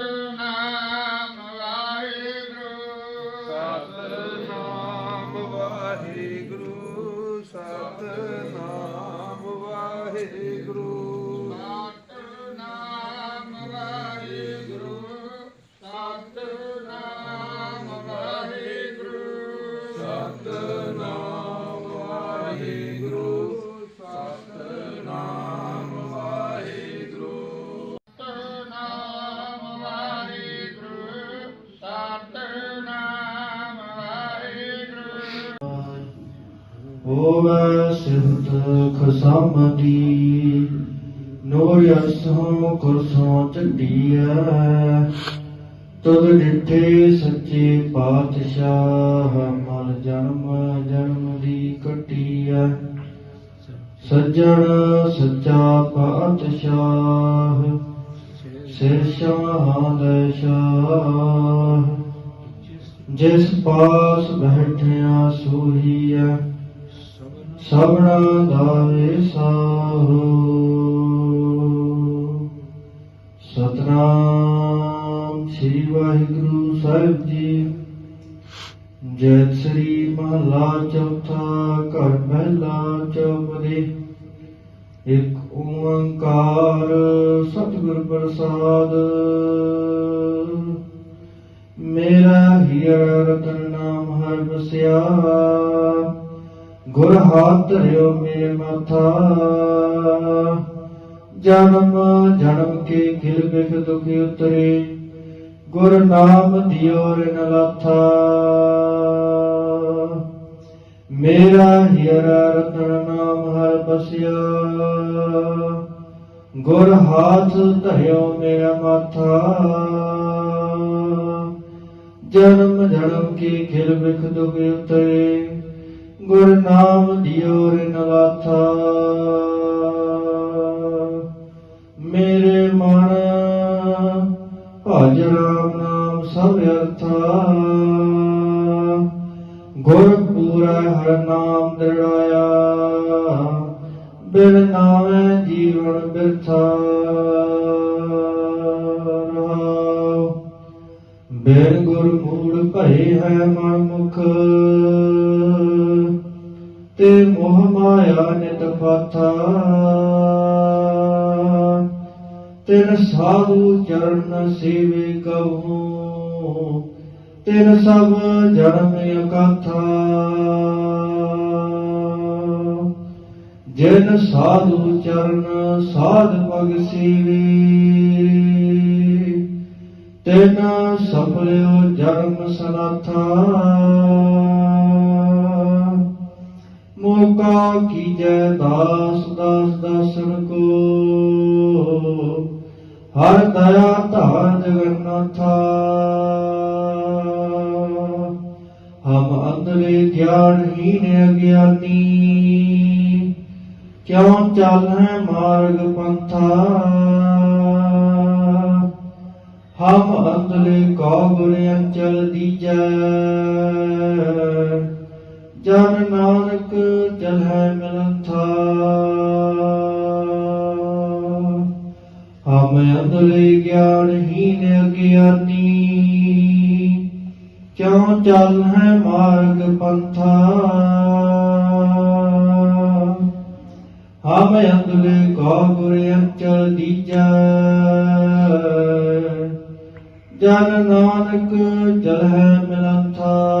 Krishna. ਹੋਵੇ ਸਿਫਤ ਖਸਮ ਦੀ ਨੂਰ ਅਸੋਂ ਕੁਰਸੋਂ ਚੱਡੀਐ ਤੁਧ ਡਿਠੇ ਸੱਚੇ ਪਾਤਸ਼ਾਹ ਮਰ ਜਨਮ ਜਨਮ ਦੀ ਕਟੀਐ ਸੱਜਣ ਸੱਚਾ ਪਾਤਸ਼ਾਹ ਸਿਰ ਸ਼ਾਹਾਂ ਦੇ ਸ਼ਾਹ ਜਿਸ ਪਾਸ ਬੈਠਿਆ ਸੋਹੀਐ ਸਭਨਾ ਦਾ ਵਿਸਾਹੋ ਸਤਨਾਮ ਸ੍ਰੀ ਵਾਹਿਗੁਰੂ ਸਾਹਿਬ ਜੀ। ਜੈ ਸ੍ਰੀ ਮਹਲਾ ਚੌਥਾ ਘਰ ਪਹਿਲਾ ਚੌਪਦੇ। ਇੱਕ ਓੰਕਾਰ ਸਤਿਗੁਰ ਪ੍ਰਸਾਦ। ਮੇਰਾ ਹੀਰਾ ਰਤਨ ਨਾਮ ਹਰ ਬਸਿਆ ਗੁਰ ਹਾਥ ਧਰਿਓ ਮੇ ਮਾਥਾ। ਜਨਮ ਜਨਮ ਕੇ ਖਿਲ ਬਿਖ ਦੁਖ ਉਤਰੇ। ਗੁਰ ਨਾਮ ਦਿਓ ਰਿਨ ਲਾਥਾ ਮੇਰਾ ਹੀਰਾ ਰਤਨ ਨਾਮ ਹਰ ਬਸਿਆ। ਗੁਰ ਹਾਥ ਧਰਿਓ ਮੇਰਾ ਮਾਥਾ। ਜਨਮ ਜਨਮ ਕੀ ਖਿਲ ਬਿਖ ਦੁਖ ਉਤਰੇ। ਗੁਰ ਨਾਮ ਦਿਓ ਨਵਾਥਾ ਮੇਰੇ ਮਨ ਭਜ ਰਾਮ ਨਾਮ ਸਭ ਅਰਥਾ ਗੁਰ ਪੂਰਾ ਹਰ ਨਾਮ ਦਰਾਇਆ ਬਿਨ ਨਾਮੇ ਜੀਵਨ ਬਿਰਥਾ ਰਹਾਉ ਬਿਨ ਗੁਰ ਮੂੜ ਭਏ ਹੈ ਮਨ ਮੁਖ ਤੇ ਮੋਹ ਮਾਇਆ ਨਿਤ ਫਾਥਾ ਤਿਨ ਸਾਧੂ ਚਰਨ ਸੇਵੇ ਕਹੂੰ, ਤਿਨ ਸਭ ਜਨਮ ਅਕਾਥਾ। ਜਿਨ ਸਾਧੂ ਚਰਨ ਸਾਧ ਭਗ ਸੇਵੇ, ਤਿਨ ਸਫਲਿਓ ਜਨਮ ਸਨਾਥਾ। ਮੋਕਾ ਕੀਜੈ ਦਾਸ ਦਾਸ ਦਾਸਨ ਕੋ। ਹਰ ਦਇਆ ਧਾਰ ਜਗਨਨਾਥਾ ਹਮ ਅੰਧਰੇ ਗਿਆਨਹੀਨ ਅਗਿਆਨੀ। ਕਿਉ ਹੈ ਮਾਰਗ ਪੰਥਾ? ਹਮ ਅੰਧਲੇ ਕੋ ਗੁਰ ਅੰਚਲ ਦੀਜੈ। ਜਨ ਨਾਨਕ ਜਲ ਹੈ ਚਲੈ ਮਿਲੰਥਾ ਹਮ ਅੰਧਲੇ ਗਿਆਨਹੀਨ ਅਗਿਆਨੀ। ਕਿਉ ਚੱਲ ਹੈ ਮਾਰਗ ਪੰਥਾ। ਹਮੇ ਅੰਧਲੇ ਕੋ ਗੁਰ ਅੰਚਲ ਦੀਜੈ। ਜਨ ਨਾਨਕ ਜਲ ਚਲੈ ਮਿਲੰਥਾ